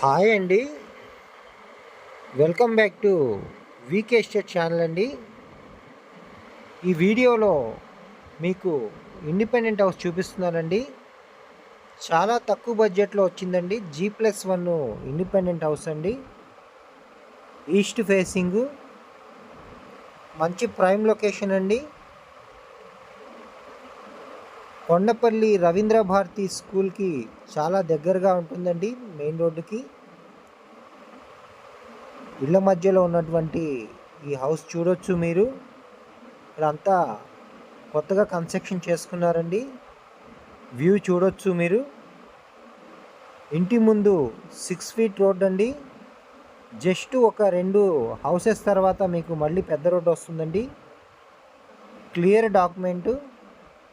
Hi అండి. Welcome back to VK state channel అండి. ఈ వీడియోలో మీకు ఇండిపెండెంట్ హౌస్ చూపిస్తున్నానండి. చాలా తక్కువ బడ్జెట్లో వచ్చిందండి. G plus one independent house అండి. ఈస్ట్ ఫేసింగు మంచి ప్రైమ్ లొకేషన్ అండి. కొండపల్లి రవీంద్ర భారతి స్కూల్కి చాలా దగ్గరగా ఉంటుందండి మెయిన్ రోడ్డుకి. ఇళ్ళ మధ్యలో ఉన్నటువంటి ఈ హౌస్ చూడొచ్చు మీరు. ఇక్కడంతా కొత్తగా కన్స్ట్రక్షన్ చేసుకున్నారండి. వ్యూ చూడొచ్చు మీరు. ఇంటి ముందు సిక్స్ ఫీట్ రోడ్ అండి. జస్ట్ ఒక రెండు హౌసెస్ తర్వాత మీకు మళ్ళీ పెద్ద రోడ్డు వస్తుందండి. Clear document.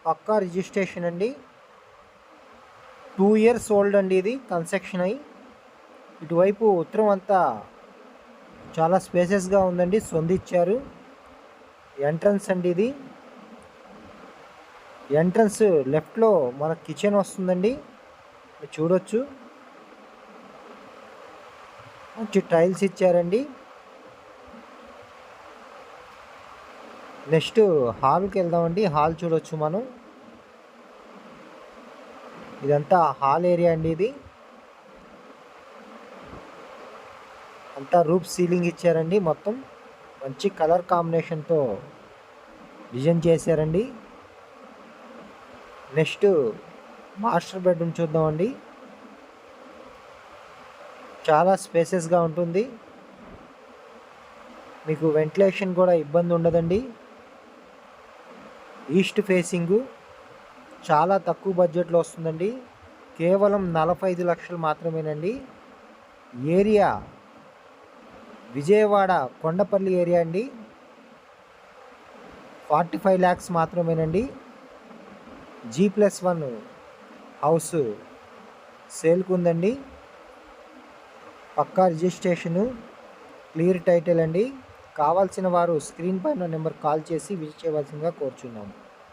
పక్కా రిజిస్ట్రేషన్ అండి. టూ ఇయర్స్ ఓల్డ్ అండి ఇది కన్స్ట్రక్షన్ అయ్యి ఇటువైపు ఉత్తరం అంతా చాలా స్పేసెస్గా ఉందండి సొందిచ్చారు. ఎంట్రన్స్ అండి ఇది. ఎంట్రన్స్ లెఫ్ట్లో మన కిచెన్ వస్తుందండి. చూడొచ్చు. మంచి టైల్స్ ఇచ్చారండి. నెక్స్ట్ హాల్కి వెళ్దామండి. హాల్ చూడొచ్చు మనం. ఇదంతా హాల్ ఏరియా అండి ఇది. అంతా రూప్ సీలింగ్ ఇచ్చారండి మొత్తం. మంచి కలర్ కాంబినేషన్తో డిజైన్ చేశారండి. నెక్స్ట్ మాస్టర్ బెడ్రూమ్ చూద్దామండి. చాలా స్పేసెస్గా ఉంటుంది. మీకు వెంటిలేషన్ కూడా ఇబ్బంది ఉండదండి. ఈస్ట్ ఫేసింగు చాలా తక్కువ బడ్జెట్లో వస్తుందండి. కేవలం నలభై ఐదు లక్షలు మాత్రమేనండి. ఏరియా విజయవాడ కొండపల్లి ఏరియా అండి. ఫార్టీ ఫైవ్ ల్యాక్స్ మాత్రమేనండి. జీ ప్లస్ వన్ హౌస్ సేల్కు ఉందండి. పక్కా రిజిస్ట్రేషను క్లియర్ టైటిల్ అండి. కావాల్సిన వారు స్క్రీన్ పైన నెంబర్ కాల్ చేసి విజిట్ చేయవలసిందిగా కోరుచున్నాము.